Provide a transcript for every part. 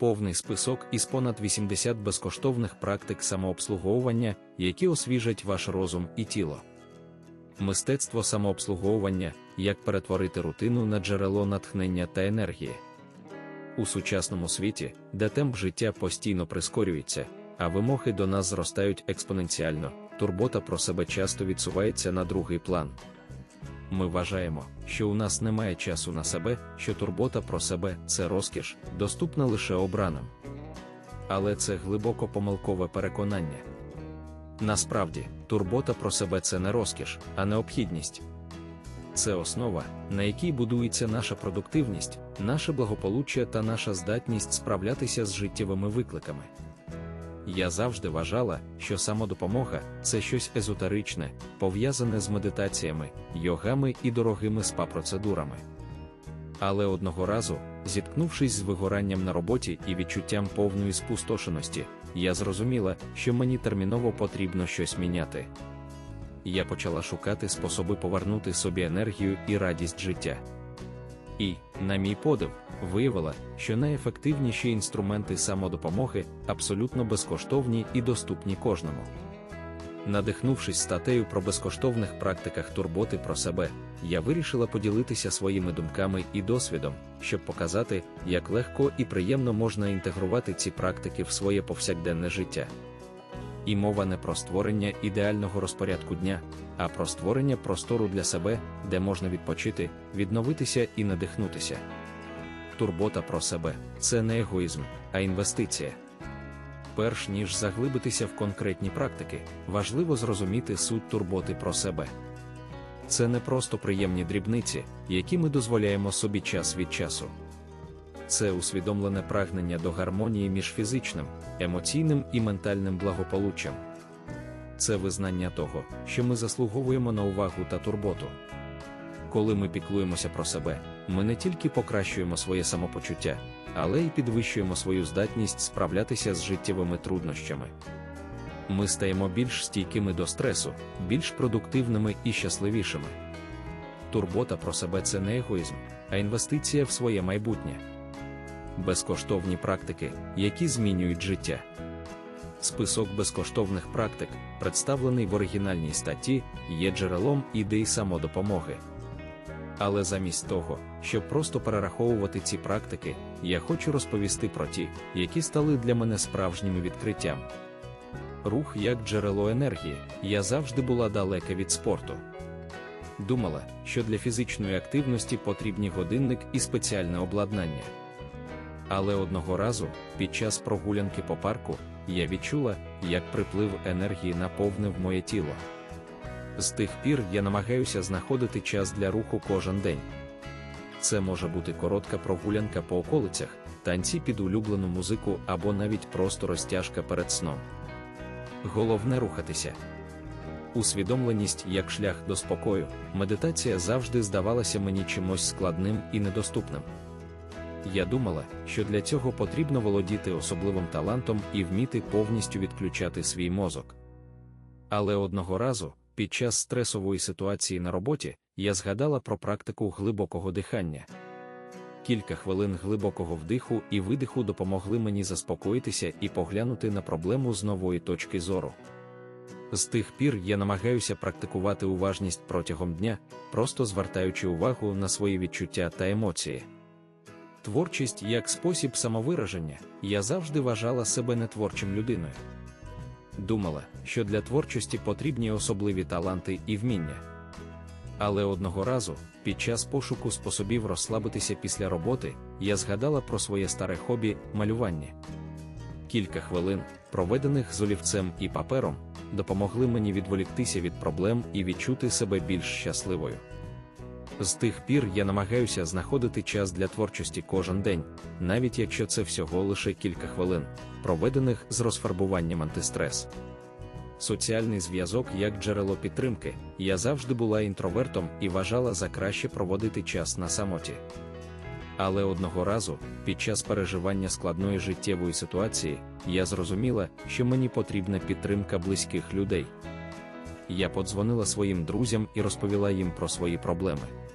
повний список із понад 80 безкоштовних практик самообслуговування, які освіжать ваш розум і тіло. Мистецтво самообслуговування як перетворити рутину на джерело натхнення та енергії. У сучасному світі, де темп життя постійно прискорюється, а вимоги до нас зростають експоненціально, турбота про себе часто відсувається на другий план. Ми вважаємо, що у нас немає часу на себе, що турбота про себе це розкіш, доступна лише обраним. Але це глибоко помилкове переконання. Насправді, турбота про себе це не розкіш, а необхідність. Це основа, на якій будується наша продуктивність, наше благополуччя та наша здатність справлятися з життєвими викликами. Я завжди вважала, що самодопомога це щось езотеричне, пов'язане з медитаціями, йогами і дорогими спа-процедурами. Але одного разу, зіткнувшись з вигоранням на роботі і відчуттям повної спустошеності, я зрозуміла, що мені терміново потрібно щось міняти. Я почала шукати способи повернути собі енергію і радість життя. І, на мій подив, виявила, що найефективніші інструменти самодопомоги абсолютно безкоштовні і доступні кожному. Надихнувшись статтею про безкоштовних практиках турботи про себе, я вирішила поділитися своїми думками і досвідом, щоб показати, як легко і приємно можна інтегрувати ці практики в своє повсякденне життя. І мова не про створення ідеального розпорядку дня, а про створення простору для себе, де можна відпочити, відновитися і надихнутися. Турбота про себе це не егоїзм, а інвестиція. Перш ніж заглибитися в конкретні практики, важливо зрозуміти суть турботи про себе. Це не просто приємні дрібниці, які ми дозволяємо собі час від часу. Це усвідомлене прагнення до гармонії між фізичним, емоційним і ментальним благополуччям. Це визнання того, що ми заслуговуємо на увагу та турботу. Коли ми піклуємося про себе, ми не тільки покращуємо своє самопочуття, але й підвищуємо свою здатність справлятися з життєвими труднощами. Ми стаємо більш стійкими до стресу, більш продуктивними і щасливішими. Турбота про себе це не егоїзм, а інвестиція в своє майбутнє. Безкоштовні практики, які змінюють життя. Список безкоштовних практик, представлений в оригінальній статті, є джерелом ідей самодопомоги. Але замість того, щоб просто перераховувати ці практики, я хочу розповісти про ті, які стали для мене справжнім відкриттям. Рух як джерело енергії, я завжди була далека від спорту. Думала, що для фізичної активності потрібні годинник і спеціальне обладнання. Але одного разу, під час прогулянки по парку, я відчула, як приплив енергії наповнив моє тіло. З тих пір я намагаюся знаходити час для руху кожен день. Це може бути коротка прогулянка по околицях, танці під улюблену музику або навіть просто розтяжка перед сном. Головне рухатися. Усвідомленість як шлях до спокою, медитація завжди здавалася мені чимось складним і недоступним. Я думала, що для цього потрібно володіти особливим талантом і вміти повністю відключати свій мозок. Але одного разу, під час стресової ситуації на роботі, я згадала про практику глибокого дихання. Кілька хвилин глибокого вдиху і видиху допомогли мені заспокоїтися і поглянути на проблему з нової точки зору. З тих пір я намагаюся практикувати уважність протягом дня, просто звертаючи увагу на свої відчуття та емоції. Творчість як спосіб самовираження, я завжди вважала себе нетворчим людиною. Думала, що для творчості потрібні особливі таланти і вміння. Але одного разу, під час пошуку способів розслабитися після роботи, я згадала про своє старе хобі малювання. Кілька хвилин, проведених з олівцем і папером, допомогли мені відволіктися від проблем і відчути себе більш щасливою. З тих пір я намагаюся знаходити час для творчості кожен день, навіть якщо це всього лише кілька хвилин, проведених з розфарбуванням антистрес. Соціальний зв'язок як джерело підтримки, я завжди була інтровертом і вважала за краще проводити час на самоті. Але одного разу, під час переживання складної життєвої ситуації, я зрозуміла, що мені потрібна підтримка близьких людей. Я подзвонила своїм друзям і розповіла їм про свої проблеми.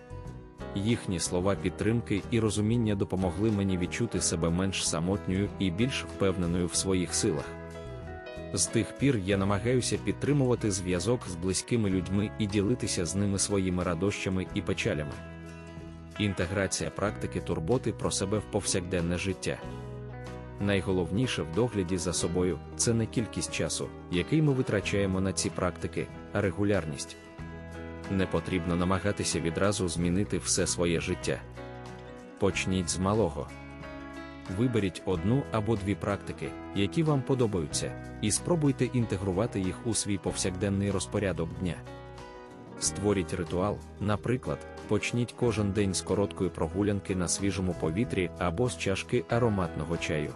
Їхні слова підтримки і розуміння допомогли мені відчути себе менш самотньою і більш впевненою в своїх силах. З тих пір я намагаюся підтримувати зв'язок з близькими людьми і ділитися з ними своїми радощами і печалями. Інтеграція практики турботи про себе в повсякденне життя. Найголовніше в догляді за собою це не кількість часу, який ми витрачаємо на ці практики, а регулярність. Не потрібно намагатися відразу змінити все своє життя. Почніть з малого. Виберіть одну або дві практики, які вам подобаються, і спробуйте інтегрувати їх у свій повсякденний розпорядок дня. Створіть ритуал, наприклад, почніть кожен день з короткої прогулянки на свіжому повітрі або з чашки ароматного чаю.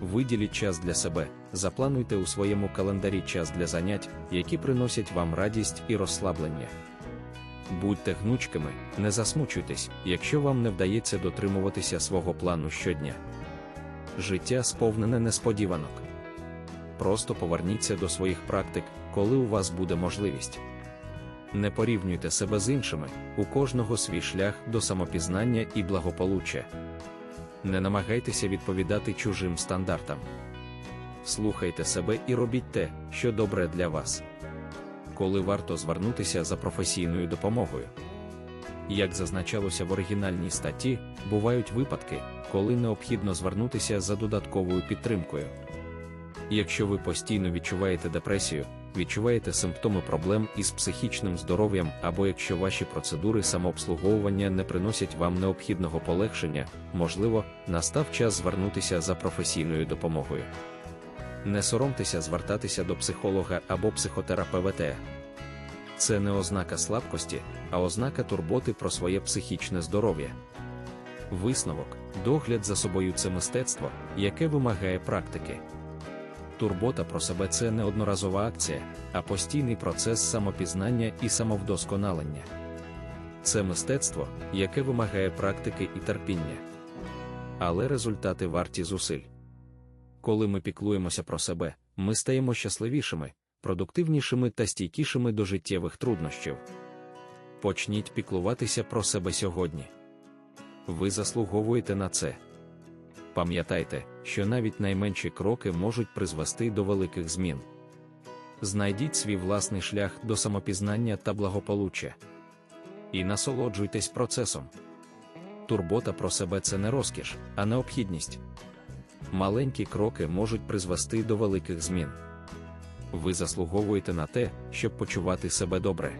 Виділіть час для себе, заплануйте у своєму календарі час для занять, які приносять вам радість і розслаблення. Будьте гнучкими, не засмучуйтесь, якщо вам не вдається дотримуватися свого плану щодня. Життя сповнене несподіванок. Просто поверніться до своїх практик, коли у вас буде можливість. Не порівнюйте себе з іншими, у кожного свій шлях до самопізнання і благополуччя. Не намагайтеся відповідати чужим стандартам. Слухайте себе і робіть те, що добре для вас. Коли варто звернутися за професійною допомогою. Як зазначалося в оригінальній статті, бувають випадки, коли необхідно звернутися за додатковою підтримкою. Якщо ви постійно відчуваєте депресію, відчуваєте симптоми проблем із психічним здоров'ям, або якщо ваші процедури самообслуговування не приносять вам необхідного полегшення, можливо, настав час звернутися за професійною допомогою. Не соромтеся звертатися до психолога або психотерапевта. Це не ознака слабкості, а ознака турботи про своє психічне здоров'я. Висновок, догляд за собою це мистецтво, яке вимагає практики. Турбота про себе це не одноразова акція, а постійний процес самопізнання і самовдосконалення. Це мистецтво, яке вимагає практики і терпіння. Але результати варті зусиль. Коли ми піклуємося про себе, ми стаємо щасливішими, продуктивнішими та стійкішими до життєвих труднощів. Почніть піклуватися про себе сьогодні. Ви заслуговуєте на це. Пам'ятайте, що навіть найменші кроки можуть призвести до великих змін. Знайдіть свій власний шлях до самопізнання та благополуччя. І насолоджуйтесь процесом. Турбота про себе це не розкіш, а необхідність. Маленькі кроки можуть призвести до великих змін. Ви заслуговуєте на те, щоб почувати себе добре.